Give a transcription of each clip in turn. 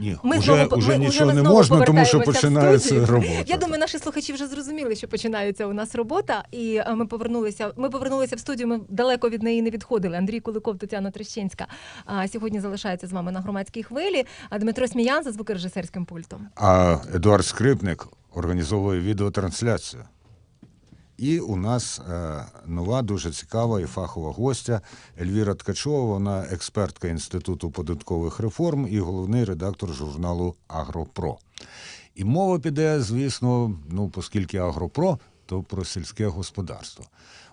Ні, Ми уже, знову, уже ми, нічого ми не можна, тому що починається робота. Я думаю, наші слухачі вже зрозуміли, що починається у нас робота, і е, ми повернулися. Ми повернулися в студію. Ми далеко від неї не відходили. Андрій Куликов, Тетяна Трещинська. А сьогодні залишається з вами на громадській хвилі. А Дмитро Сміян за звукорежисерським пультом. А Едуард Скрипник організовує відеотрансляцію. І у нас е, нова, дуже цікава і фахова гостя Ельвіра Ткачова. Вона експертка Інституту податкових реформ і головний редактор журналу Агропро. І мова піде, звісно, ну, оскільки Агропро, то про сільське господарство.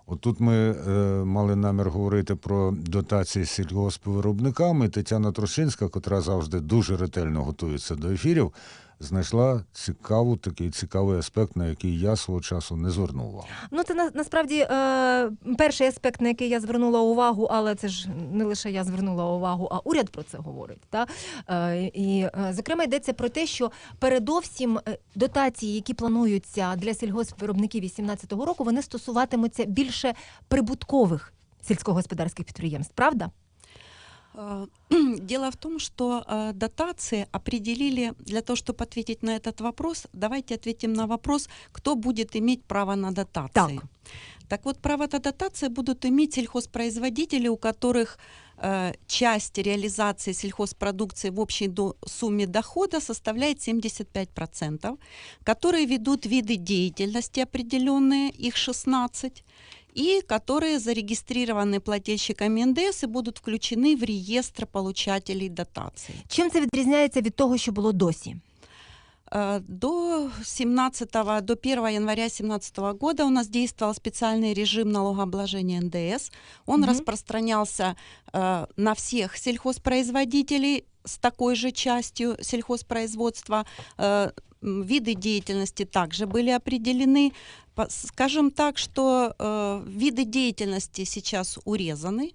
От тут ми е, мали намір говорити про дотації сільгоспвиробникам, Тетяна Трошинська, котра завжди дуже ретельно готується до ефірів, знайшла цікаву, такий цікавий аспект, на який я свого часу не звернув увагу. Ну, це на, насправді е, перший аспект, на який я звернула увагу, але це ж не лише я звернула увагу, а уряд про це говорить. Та? Е, і, е, зокрема, йдеться про те, що передовсім е, дотації, які плануються для сільгоспвиробників 2018 року, вони стосуватимуться більше прибуткових сільськогосподарських підприємств, правда? Э, Дело в том, что э, дотации определили для того, чтобы ответить на этот вопрос. Давайте ответим на вопрос, кто будет иметь право на дотации. Так. Так вот, право на дотации будут иметь сельхозпроизводители, у которых э, часть реализации сельхозпродукции в общей до- сумме дохода составляет 75%, которые ведут виды деятельности определенные, их 16, и которые зарегистрированы плательщиками НДС и будут включены в реестр получателей дотаций. Чим це відрізняється від того, що було досі? Э, До 17 до 1 января 2017 года у нас действовал специальный режим налогообложения НДС. Он Мгм. распространялся э, на всех сельхозпроизводителей с такой же частью сельхозпроизводства. Э, м, виды деятельности также были определены. По- Скажем так, что э, виды деятельности сейчас урезаны.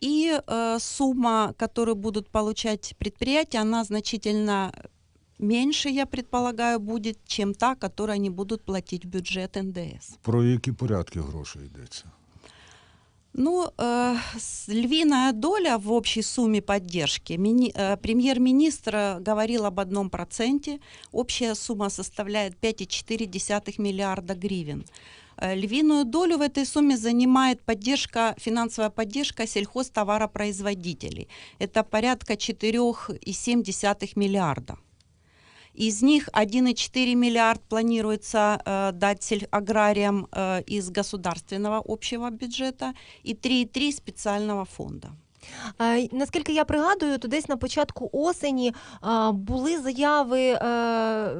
И э, сумма, которую будут получать предприятия, она значительно меньше, я предполагаю, будет, чем та, которую они будут платить в бюджет НДС. Про які порядки грошей йдеться? Ну, э, львиная доля в общей сумме поддержки. Мини- э, премьер-министр говорил об одном проценте. Общая сумма составляет 5,4 миллиарда гривен. Э, Львиную долю в этой сумме занимает поддержка, финансовая поддержка сельхозтоваропроизводителей. Это порядка 4,7 миллиарда. Из них 1,4 миллиард планируется э, дать аграриям э, из государственного общего бюджета и 3,3 специального фонда. Наскільки я пригадую, то десь на початку осені були заяви, е,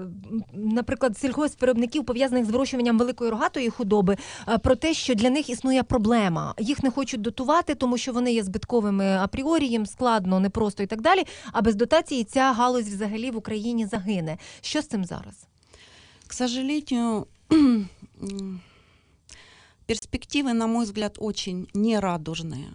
наприклад, сільгоспвиробників, пов'язаних з вирощуванням великої рогатої худоби, е, про те, що для них існує проблема. Їх не хочуть дотувати, тому що вони є збитковими апріорі, їм складно, непросто і так далі. А без дотації ця галузь взагалі в Україні загине. Що з цим зараз? К сожалению, м, перспективы, на мой взгляд, очень нерадужные.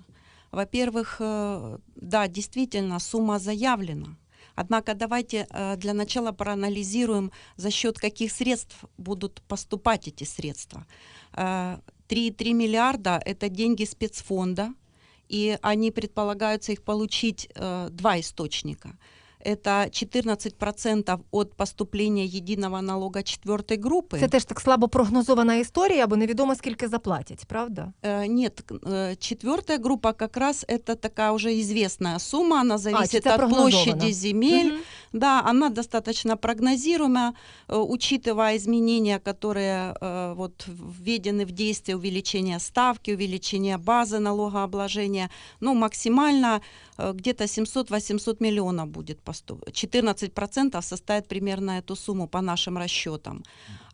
Во-первых, э, да, действительно, сумма заявлена. Однако давайте э, для начала проанализируем, за счет каких средств будут поступать эти средства. Э, 3,3 миллиарда – это деньги спецфонда, и они предполагаются их получить э, два источника. Это 14% от поступления единого налога четвертой группы. Це теж так слабо прогнозована історія, бо невідомо скільки заплатять, правда? Э, Нет, к- э, четвертая группа как раз это такая уже известная сумма, она зависит это от прогнозовано. площади земель. Мгм. Да, она достаточно прогнозируема, э, учитывая изменения, которые э, вот введены в действие, увеличение ставки, увеличение базы налогообложения. Ну, максимально э, где-то 700-800 миллионов будет поступ. 14% составит примерно эту сумму по нашим расчетам.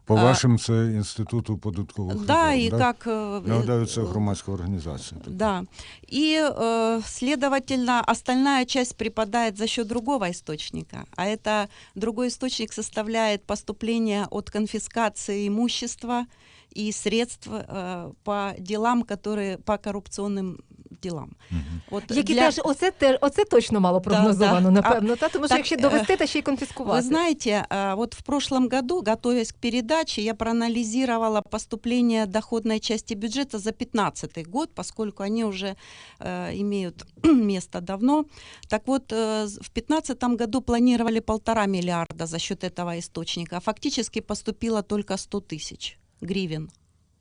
По А, вашим, це Інституту податкових Да, реформ, и как... э, Нагадаю, це э, громадська організація. така. Да. И, э, следовательно, остальная часть припадает за счет другого источника. А это другой источник составляет поступление от конфискации имущества И средств э, по делам, которые по коррупционным делам. Мгм. Вот Які для- теж оце теж оце точно мало Да, прогнозовано, да. напевно. Та тому що так, якщо довести, та ще й Вы конфіскувати. знаете, а, вот в прошлом году, готовясь к передаче, я проанализировала поступление доходной части бюджета за 2015 год, поскольку они уже э, имеют место давно. Так вот, э, в 2015 году планировали полтора миллиарда за счет этого источника, а фактически поступило только 100 тысяч гривен.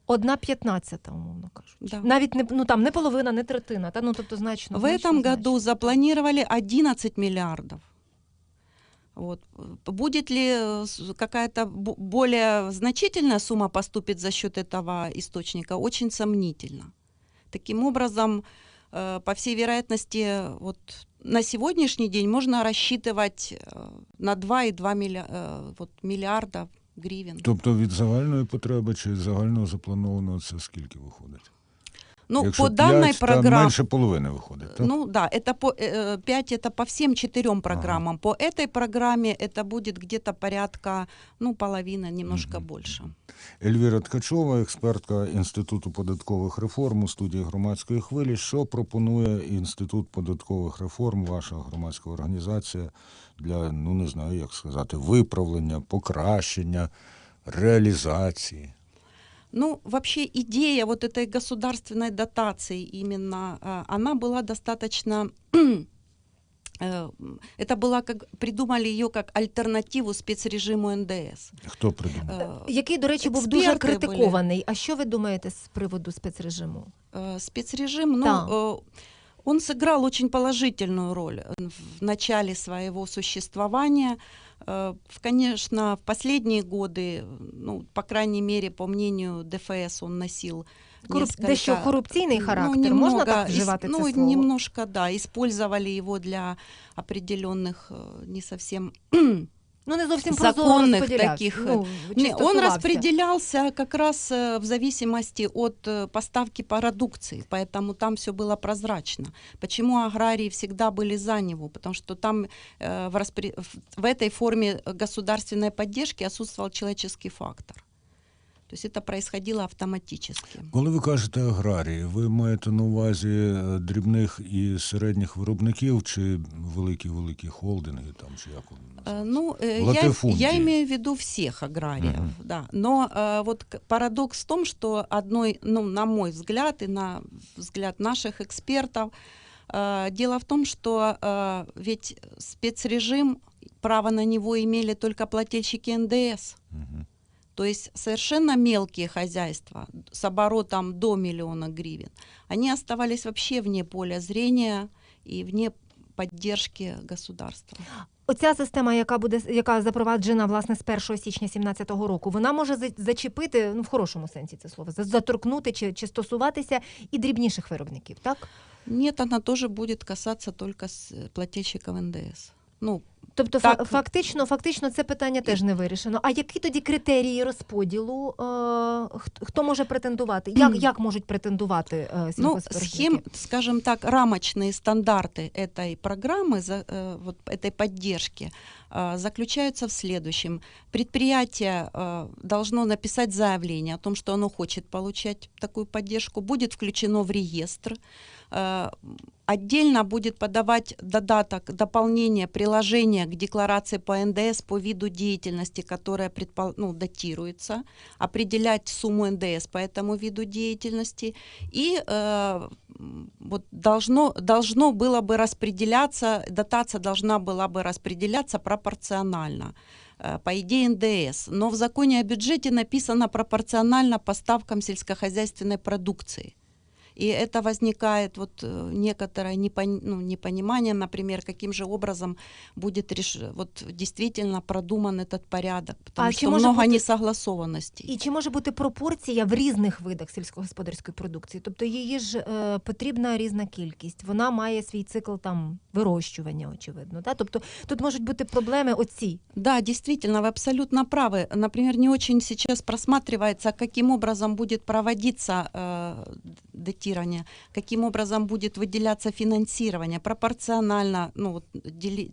Одна п'ятнадцята, умовно кажучи. Да. Навіть не ну там не половина, не третина, та ну тобто значно. В значно, этом значно. году запланировали 11 миллиардов. Вот. Будет ли э, какая-то бо- более значительная сумма поступит за счет этого источника? Очень сомнительно. Таким образом, э, по всей вероятности, вот на сегодняшний день можно рассчитывать э, на 2,2 милля- э, вот, миллиарда гривен. Тобто від загальної потреби чи від загального запланованого це скільки виходить? Ну, Якщо по данной п'ять, там программе... менше половини виходить, так? Ну да, это по 5 это по всем четырем программам. По этой программе это будет где-то порядка, ну, половина, немножко Мгм. больше. Ельвіра Ткачова, експертка Інституту податкових реформ у студії громадської хвилі. Що пропонує Інститут податкових реформ, ваша громадська організація для, ну не знаю, як сказати, виправлення, покращення, реалізації? Ну, вообще идея вот этой государственной дотации именно, а, она была достаточно... э, Это была как придумали ее как альтернативу спецрежиму НДС. Хто придумав? Э, Який, до речі, був дуже експерти були. критикований. А що ви думаєте з приводу спецрежиму? Э, спецрежим, ну, Да. э, он сыграл очень положительную роль э, в начале своего существования. Э, в- Конечно, в последние годы, ну, по крайней мере, по мнению ДФС, он носил Коруп... несколько- Дещо корупційний ну, характер. Можна немного так ис- вживати ну, це слово? немножко, да, использовали его для определенных э, не совсем Ну не зовсім прозоро законних розподілявся. таких, Ну, Не, чи он стосувався. распределялся как раз э, в зависимости от э, поставки продукции, поэтому там все было прозрачно. Почему аграрии всегда были за него? Потому что там э, в, распре- в- в этой форме государственной поддержки отсутствовал человеческий фактор. То есть это происходило автоматически. Коли ви кажете аграрії, ви маєте на увазі е, дрібних і середніх виробників чи великі-великі холдинги, там, чи як вони Э, називаються? Ну, э, я, Латифундии. я имею в виду всех аграриев, Мгм. да. Но э, вот к- парадокс в том, что одной, ну, на мой взгляд и на взгляд наших экспертов, э, дело в том, что э, ведь спецрежим, право на него имели только плательщики НДС. Мгм. То есть совершенно мелкие хозяйства с оборотом до миллиона гривен, они оставались вообще вне поля зрения и вне поддержки государства. Оця система, яка буде яка запроваджена власне з 1 січня 2017 року, вона може зачепити ну в хорошому сенсі це слово, заторкнути чи, чи стосуватися і дрібніших виробників, так? Нет, она тоже будет касаться только с э, НДС. Ну, Тобто, Так. фа- фактично, фактично, це питання теж не вирішено. А які тоді критерії розподілу? Е, хт- хто може претендувати? Як, як можуть претендувати е, ну сільгоспвиробники? схем, скажем так, рамочные стандарты этой программы, за, э, вот этой поддержки, э, заключаются в следующем. Предприятие э, должно написать заявление о том, что оно хочет получать такую поддержку, будет включено в реестр. Э, Отдельно будет подавать додаток, дополнение, приложение к декларации по НДС по виду деятельности, которая предпол- ну, датируется, определять сумму НДС по этому виду деятельности. И э, вот должно, должно было бы распределяться, дотация должна была бы распределяться пропорционально э, по идее НДС. Но в законе о бюджете написано пропорционально поставкам сельскохозяйственной продукции. И это возникает вот э, некоторое непон- ну, непонимание, например, каким же образом будет реш- вот действительно продуман этот порядок, потому А что чи може много бути- несогласованностей. І чи може бути пропорція в різних видах сільськогосподарської продукції? Тобто її ж е, потрібна різна кількість, вона має свій цикл там вирощування, очевидно. Да? Тобто тут можуть бути проблеми оці. Да, действительно, вы абсолютно правы. Например, не очень сейчас просматривается, каким образом будет проводиться э, датирование, каким образом будет выделяться финансирование, пропорционально, ну, вот, дели-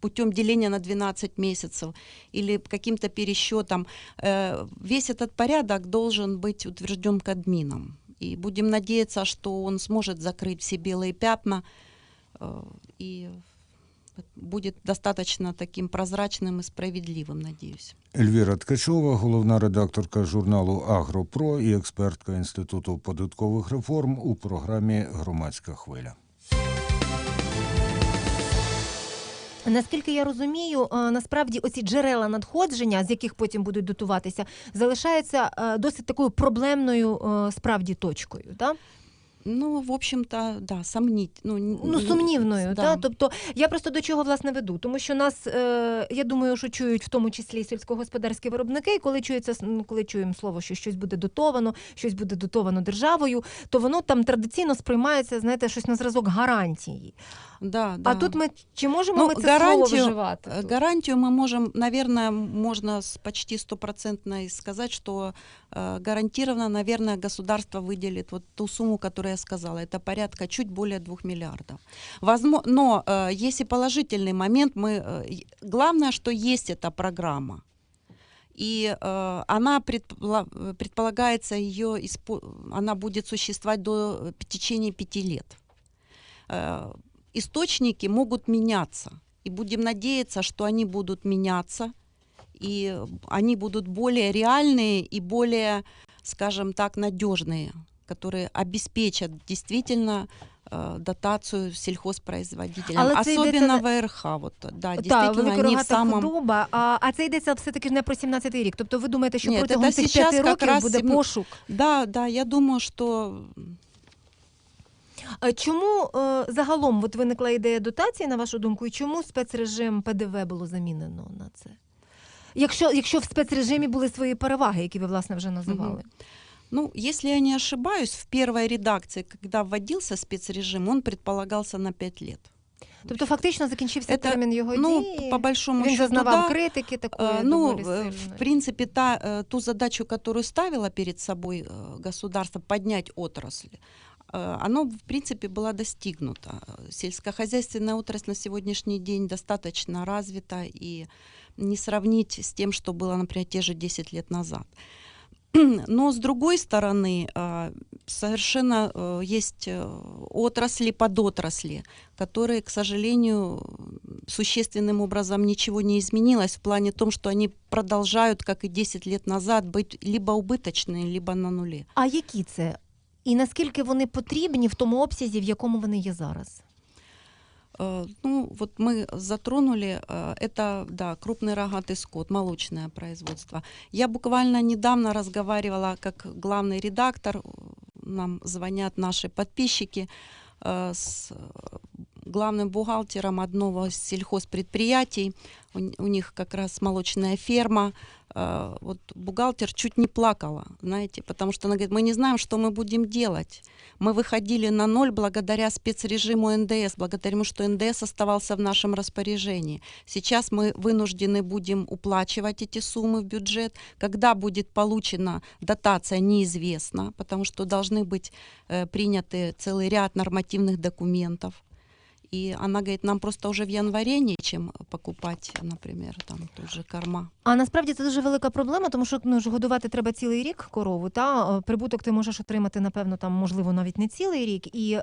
путем деления на 12 месяцев или каким-то пересчетом. Э, Весь этот порядок должен быть утвержден Кадмином. И будем надеяться, что он сможет закрыть все белые пятна э, и будет достаточно таким прозрачным и справедливым, надеюсь. Ельвіра Ткачова, головна редакторка журналу Агропро і експертка Інституту податкових реформ у програмі Громадська хвиля. Наскільки я розумію, е, насправді оці джерела надходження, з яких потім будуть дотуватися, залишаються е, досить такою проблемною е, справді точкою. Так? Ну, в общем-то, да, сомнить. Ну, н- Ну, н- сумнівною, да. та тобто я просто до чого власне веду, тому що нас, е, я думаю, що чують в тому числі сільськогосподарські виробники, і коли чується с- ну, коли чуємо слово, що щось буде дотовано, щось буде дотовано державою, то воно там традиційно сприймається, знаєте, щось на зразок гарантії. Да, да. А тут ми чи можемо Ну, ми це слово гарантію, вживати? Э, тут? Гарантию мы можем, наверное, можно с почти стопроцентной сказать, что э, гарантированно, наверное, государство выделит вот ту сумму, которую Я сказала. Это порядка чуть более 2 миллиардов. Возможно, но э, есть и положительный момент. Мы, э, главное, что есть эта программа. И э, она предпла- предполагается ее, испо- она будет существовать до э, в течение пяти лет. Э, источники могут меняться. И будем надеяться, что они будут меняться, и они будут более реальные и более, скажем так, надежные, которые обеспечат действительно э, дотацию сельхозпроизводителям. Але Особенно йдеться- ВРХ. Вот, да, Та, действительно, они в самом... худоба, а, а це йдеться все-таки не про 17-й рік. Тобто ви думаєте, що Ні, протягом це цих сейчас как років раз буде пошук? Да, да, я думаю, что Чому е, загалом от виникла ідея дотації, на вашу думку, і чому спецрежим ПДВ було замінено на це? Якщо, якщо в спецрежимі були свої переваги, які ви власне вже називали. Ну, если я не ошибаюсь, в первой редакции, когда вводился спецрежим, он предполагался на 5 лет. Тобто фактично закінчився Це, термін його Ну, дії. по большому Він счету, зазнавав да. критики такої Э, Ну, доволі э, сильної. в принципе, та, э, ту задачу, которую ставило перед собой э, государство, поднять отрасль, э, оно, в принципе, было достигнуто. Сельскохозяйственная отрасль на сегодняшний день достаточно развита и не сравнить с тем, что было, например, те же 10 лет назад. Но, с другой стороны, э, совершенно э, есть э, отрасли, подотрасли, которые, к сожалению, существенным образом ничего не изменилось в плане том, что они продолжают, как и 10 лет назад, быть либо убыточные, либо на нуле. А які це? І наскільки вони потрібні в тому обсязі, в якому вони є зараз? Э, Ну, вот мы затронули, э, это, да, крупный рогатый скот, молочное производство. Я буквально недавно разговаривала как главный редактор, э, нам звонят наши подписчики, э, с э, главным бухгалтером одного из сельхозпредприятий. У, у них как раз молочная ферма. Э, Вот бухгалтер чуть не плакала, знаете, потому что она говорит, мы не знаем, что мы будем делать. Мы выходили на ноль благодаря спецрежиму НДС, благодаря тому, что НДС оставался в нашем распоряжении. Сейчас мы вынуждены будем уплачивать эти суммы в бюджет. Когда будет получена дотация, неизвестно, потому что должны быть э, приняты целый ряд нормативных документов. И она говорит, нам просто уже в январе нечем покупать, например, там тот же корма. А насправді це дуже велика проблема, тому що ну ж годувати треба цілий рік корову. Та Е, прибуток ти можеш отримати, напевно, там можливо навіть не цілий рік, і е,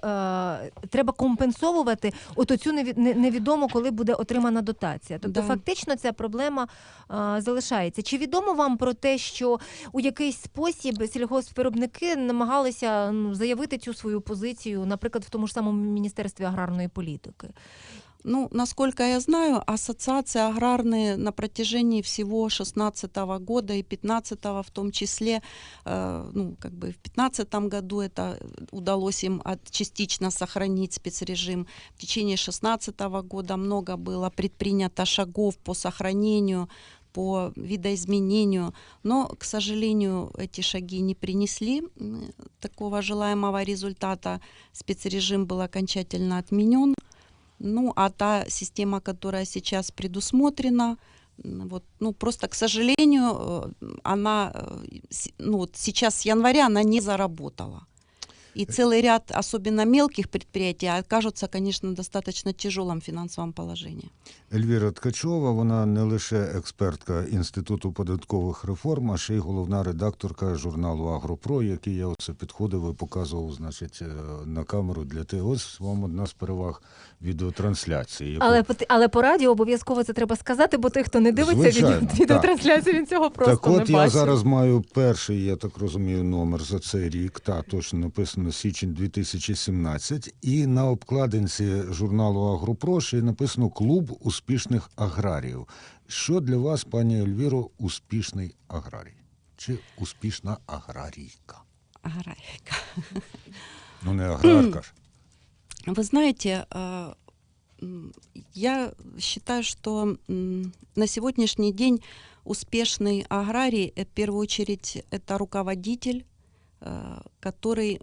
треба компенсовувати от оцю неві- невідомо, коли буде отримана дотація. Тобто, Да. фактично, ця проблема е, залишається. Чи відомо вам про те, що у якийсь спосіб сільгоспвиробники намагалися ну, заявити цю свою позицію, наприклад, в тому ж самому міністерстві аграрної політики? Ну, насколько я знаю, ассоциации аграрные на протяжении всего 16 года и 15 в том числе, э, ну, как бы в 15 году это удалось им от- частично сохранить спецрежим. В течение 16 года много было предпринято шагов по сохранению по видоизменению, но, к сожалению, эти шаги не принесли такого желаемого результата. Спецрежим был окончательно отменен. Ну, а та система, которая сейчас предусмотрена, вот, ну, просто, к сожалению, э, она, э, ну, вот сейчас с января она не заработала. И целый ряд, особенно мелких предприятий, окажутся, конечно, в достаточно тяжелом финансовом положении. Ельвіра Ткачова, вона не лише експертка Інституту податкових реформ, а ще й головна редакторка журналу Агропро, який я оце підходив і показував, значить, е, на камеру для те. Ось вам одна з переваг відеотрансляції. яку- Але, по- але по радіо обов'язково це треба сказати, бо той, хто не дивиться Звичайно, від, відеотрансляцію, він цього просто так от не я бачить. зараз маю перший, я так розумію, номер за цей рік. Та точно написано січень 2017. І на обкладинці журналу Агропро ще й написано Клуб успішних аграріїв. Що для вас, пані Ельвіро, успішний аграрій? Чи успішна аграрійка? Аграрийка. Ну не аграрка ж. Вы знаете, э, м, я считаю, что м, на сегодняшний день успешный аграрий, э, в первую очередь, это руководитель, э, который э,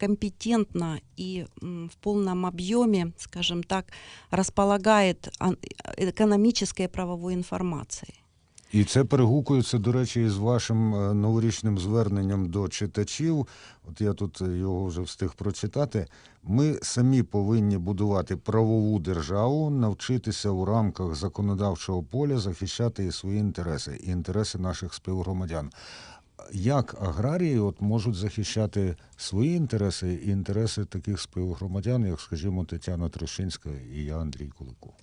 компетентно и в полном объеме, скажем так, располагает ан- экономической правовой информацией. І це перегукується, до речі, із вашим е, новорічним зверненням до читачів. От я тут е, його вже встиг прочитати. Ми самі повинні будувати правову державу, навчитися у рамках законодавчого поля захищати і свої інтереси, і інтереси наших співгромадян Як аграрії от можуть захищати свої інтереси і інтереси таких співгромадян, як, скажімо, Тетяна Трощинська і я, Андрій Куликов?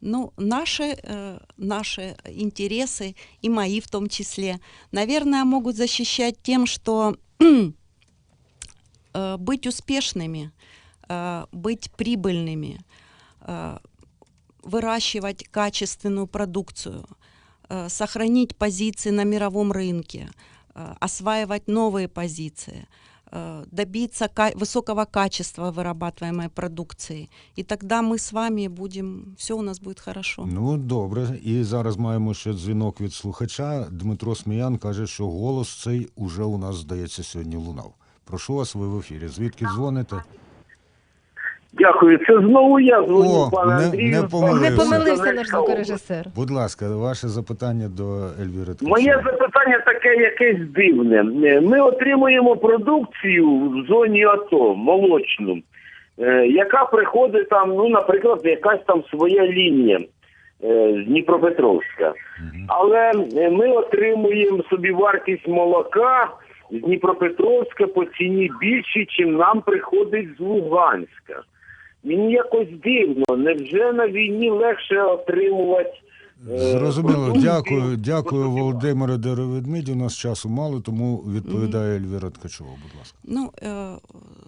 Ну, наши, э, наши интересы, и мои в том числе, наверное, могут защищать тем, что э, быть успешными, э, быть прибыльными, э, выращивать качественную продукцию, э, сохранить позиции на мировом рынке, э, осваивать новые позиции, э, добиться ка- высокого качества вырабатываемой продукции. И тогда мы с вами будем, все у нас будет хорошо. Ну, добре. І зараз маємо ще дзвінок від слухача. Дмитро Сміян каже, що голос цей уже у нас, здається, сьогодні лунав. Прошу вас, ви в ефірі. Звідки дзвоните? Дякую. Це знову я дзвоню, О, пане не- Андрію. не помилився. Не помилився наш звукорежисер. Будь ласка, ваше запитання до Ельвіри. Моє запитання таке якесь дивне. Ми отримуємо продукцію в зоні АТО, молочну, е, яка приходить там, ну, наприклад, якась там своя лінія е, з Дніпропетровська. Але е, ми отримуємо собі вартість молока з Дніпропетровська по ціні більше, чим нам приходить з Луганська. Мені якось дивно, невже на війні легше отримувати. е, Зрозуміло, продукцію? дякую, дякую, Володимире Деревідмідь. У нас часу мало, тому відповідає Ельвіра Ткачова. Будь ласка. Ну, э,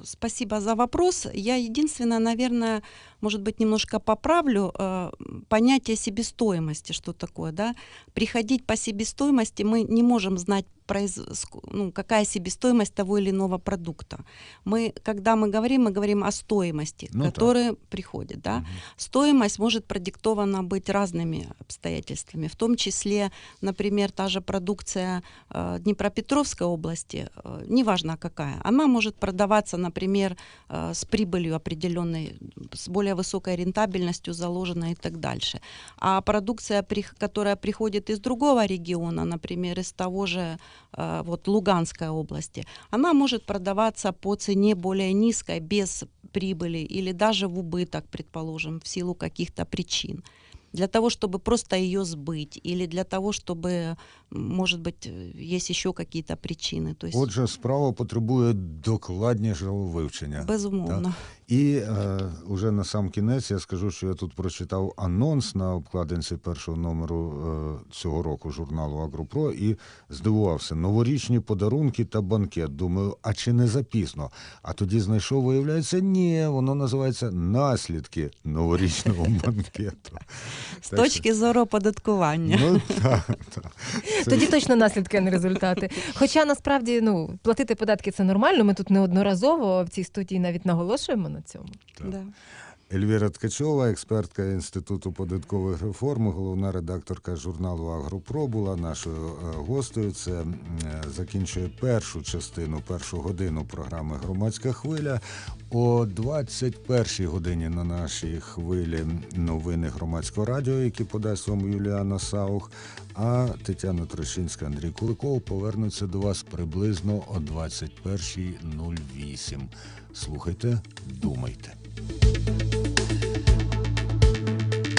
спасибо за вопрос. Я единственное, наверное, может быть, немножко поправлю э, понятие себестоимости, что такое, да. Приходить по себестоимости мы не можем знать, произ... ну, какая себестоимость того или иного продукта. Мы, когда мы говорим, мы говорим о стоимости, Ну которая приходит, да. Стоимость может продиктована быть разными обстоятельствами, в том числе, например, та же продукция э, Днепропетровской области, э, неважно какая, она может продаваться, например, э, с прибылью определенной, с более высокой рентабельностью заложенной и так дальше. А продукция, при- которая приходит из другого региона, например, из того же вот Луганской области, она может продаваться по цене более низкой, без прибыли или даже в убыток, предположим, в силу каких-то причин Для того, чтобы просто ее сбыть, или для того, чтобы, м, может быть, э, есть еще какие-то причины. То есть, Отже, справа потребує докладнішого вивчення. безумовно. І е, уже на сам кінець я скажу, що я тут прочитав анонс на обкладинці першого номеру е, цього року журналу Агропро і здивувався. Новорічні подарунки та банкет. Думаю, а чи не запізно? А тоді знайшов, виявляється, ні, воно називається наслідки новорічного банкету. З Так що- точки зору оподаткування. Ну та, та. Це Тоді точно наслідки, а не результати. Хоча насправді ну платити податки це нормально. Ми тут неодноразово в цій студії навіть наголошуємо на цьому. так. Да. Ельвіра Ткачова, експертка Інституту податкових реформ, головна редакторка журналу Агропро була нашою е, гостею. Це е, закінчує першу частину, першу годину програми Громадська хвиля. О 21 годині на нашій хвилі новини громадського радіо, які подасть вам Юліана Саух. А Тетяна Трощинська, Андрій Куликов повернуться до вас приблизно о 21.08. Слухайте, думайте.